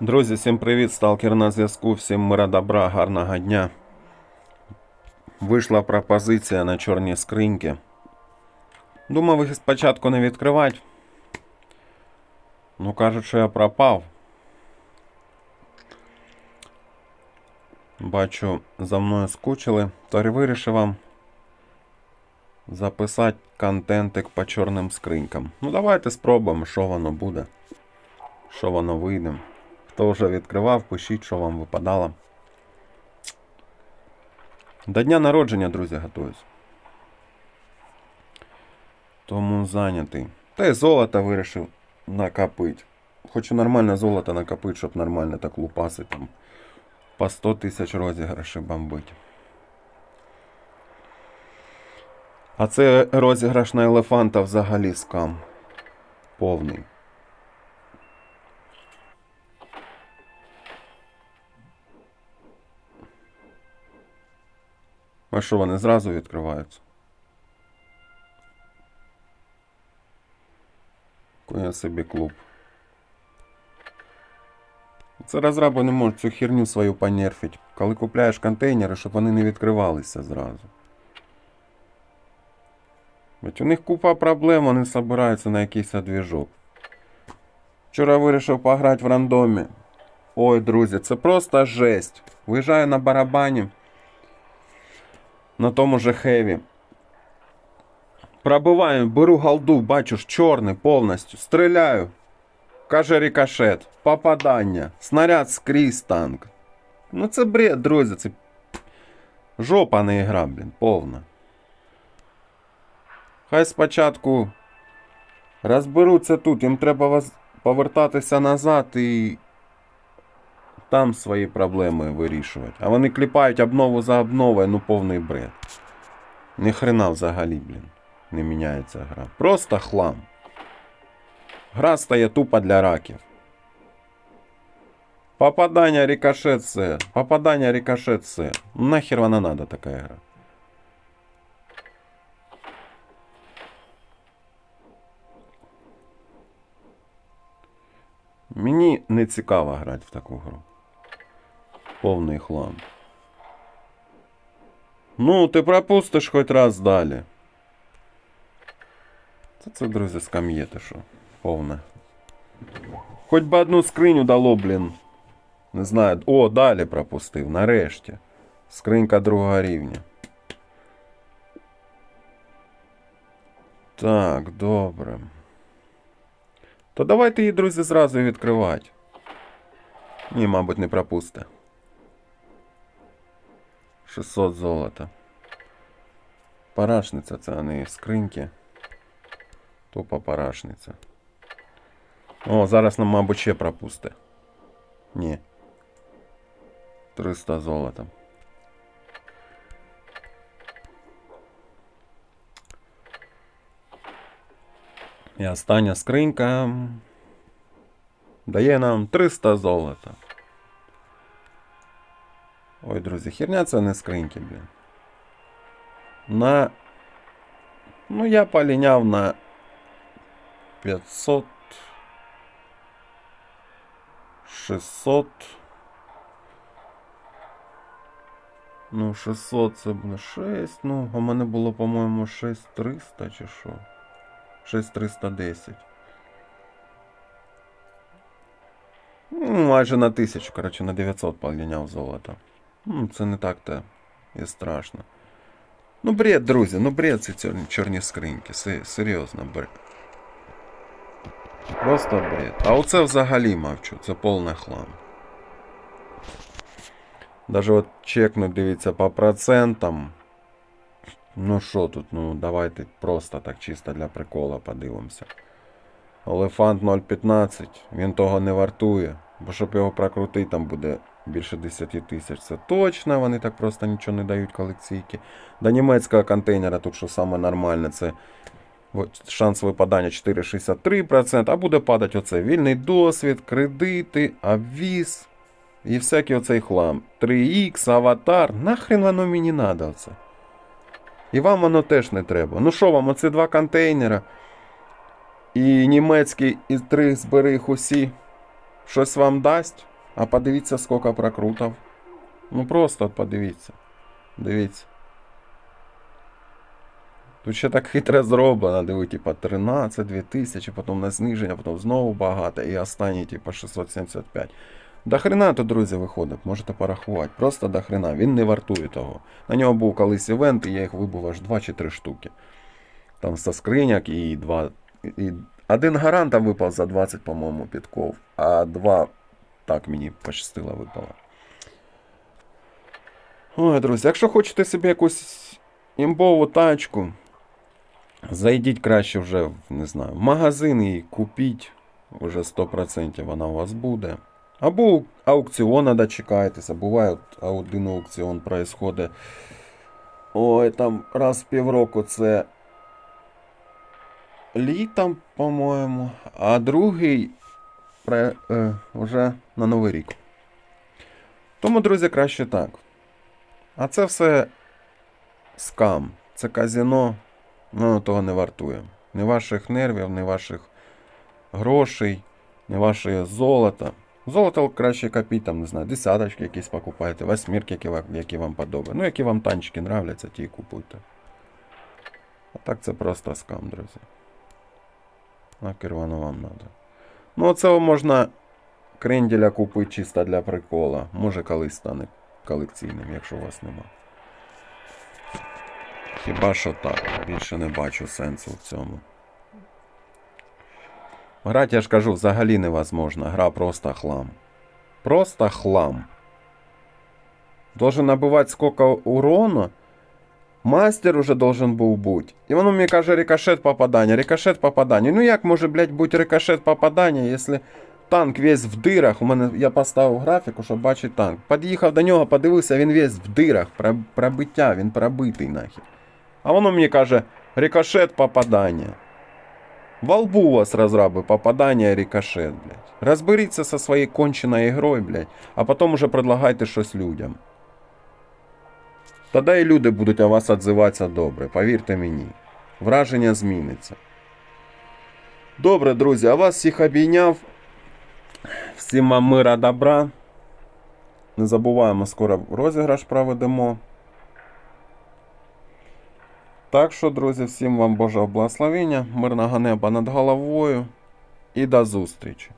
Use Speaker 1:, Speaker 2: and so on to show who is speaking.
Speaker 1: Друзі, всім привіт! Сталкер на зв'язку. Всім мира добра, гарного дня. Вийшла пропозиція на чорні скриньки. Думав їх спочатку не відкривати. Ну, кажуть, що я пропав. Бачу, за мною скучили, то вирішив вам записати контентик по чорним скринькам. Ну, давайте спробуємо, що воно буде, що воно вийде. Хто вже відкривав, пишіть, що вам випадало. До дня народження, друзі, готуюсь. Тому зайнятий. Та й золото вирішив накопити. Хочу нормальне золото накопити, щоб нормально так лупаси там. По 100 тисяч розіграшів бомбить. А це розіграш на елефанта взагалі скам. Повний. А що вони зразу відкриваються? Коня собі клуб. Це розраби не можуть цю херню свою понерфить. Коли купляєш контейнери, щоб вони не відкривалися зразу. Ведь у них купа проблем, вони збираються на якийсь двіжок. Вчора вирішив пограти в рандомі. Ой, друзі, це просто жесть. Виїжджаю на барабані на тому же хеві. Пробиваю, беру голду, бачу ж чорний повністю. Стріляю. Каже рикошет. Попадання. Снаряд скрізь танк. Ну це бред, друзі. Це жопа не ігра, блін, повна. Хай спочатку розберуться тут, їм треба повертатися назад і там свої проблеми вирішувати. А вони кліпають обнову за обновою, ну повний бред. Ні хрена взагалі, блін. Не міняється гра. Просто хлам. Гра стає тупо для раків. Попадання рикошет це. Попадання рикошет це. Нахер вона надо така гра. Мені не цікаво грати в таку гру. Повний хлам. Ну, ти пропустиш хоч раз далі. Це це, друзі, скам'єте, що повне. Хоч би одну скриню дало, блін. Не знаю. О, далі пропустив, нарешті. Скринька другого рівня. Так, добре. То давайте її, друзі, зразу відкривати. Ні, мабуть, не пропусте. 600 золота. Парашниця це, а не скриньки. Тупо парашниця. О, зараз нам, мабуть, ще пропусте. Ні. 300 золота. І остання скринька дає нам 300 золота. Друзі, херня це не скриньки, блін. На. Ну, я поліняв на 500. 600. Ну, 600 це буде 6. Ну, у мене було, по-моєму, 6300 чи що. 6310. Ну, майже на 1000, коротше, на 900 поліняв золото. Ну, це не так-то і страшно. Ну, бред, друзі, ну бред ці чорні, чорні скриньки. Серйозно, бред. Просто бред. А оце взагалі мовчу, це повний хлам. Даже от чекнуть, дивіться, по процентам. Ну що тут, ну давайте просто так чисто для прикола подивимося. Олефант 0.15, він того не вартує. Бо щоб його прокрутити, там буде більше 10 тисяч. Це точно, вони так просто нічого не дають колекційки. До німецького контейнера тут що саме нормальне, це шанс випадання 4,63%, а буде падати оце вільний досвід, кредити, обвіз і всякий оцей хлам. 3х, аватар. Нахрен воно мені надо оце. І вам воно теж не треба. Ну що вам, оце два контейнера. І німецький, і три збери їх усі. щось вам дасть, а подивіться, скільки прокрутів. Ну просто подивіться. Дивіться. Тут ще так хитро зроблено, диви, типа 13, 2000, потім на зниження, потім знову багато, і останній, типа 675. До хрена то, друзі, виходить, можете порахувати. Просто до хрена. Він не вартує того. На нього був колись івент, і я їх вибив аж 2 чи 3 штуки. Там со скриняк і два. І один гарант випав за 20, по-моєму, підков, а два так мені пощастило випало. Ой, друзі, якщо хочете собі якусь імбову тачку, зайдіть краще вже, не знаю, в магазин і купіть. Уже 100% вона у вас буде. Або аукціона дочекайтеся. Буває, один аукціон происходить. Ой, там раз в півроку це літом, по-моєму, а другий вже на Новий рік. Тому, друзі, краще так. А це все скам. Це казіно, воно того не вартує. Ні ваших нервів, ні ваших грошей, ні вашого золота. Золото краще копіть, там, не знаю, десяточки якісь покупайте, восьмірки, які, ва- які вам подобаються. Ну, які вам танчики нравляться, ті і купуйте. А так це просто скам, друзі. Нахер воно вам надо. Ну, оце можна кренделя купити чисто для прикола. Може колись стане колекційним, якщо у вас нема. Хіба що так. Більше не бачу сенсу в цьому. Грати, я ж кажу, взагалі невозможно. Гра просто хлам. Просто хлам. Должен набивати сколько урона. Мастер уже должен був бути. І воно мені каже рикошет попадання, рикошет попадання. Ну як може, блядь, бути рикошет попадання, якщо танк весь в дирах. У мене я поставив графіку, щоб бачити танк. Під'їхав до нього, подивився, він весь в дирах. Про- Пробиття, він пробитий нахер. А воно мені каже, рикошет попадання. Во лбу у вас разраби попадання рикошет, блядь. Розберіться со своєю конченою ігрою, блядь, а потім уже предлагайте щось людям. Тоді і люди будуть о вас відзиватися добре, повірте мені. Враження зміниться. Добре, друзі, а вас всіх обійняв. Всім вам мира добра. Не забуваємо, скоро розіграш проведемо. Так що, друзі, всім вам Божого благословення, мирного неба над головою і до зустрічі!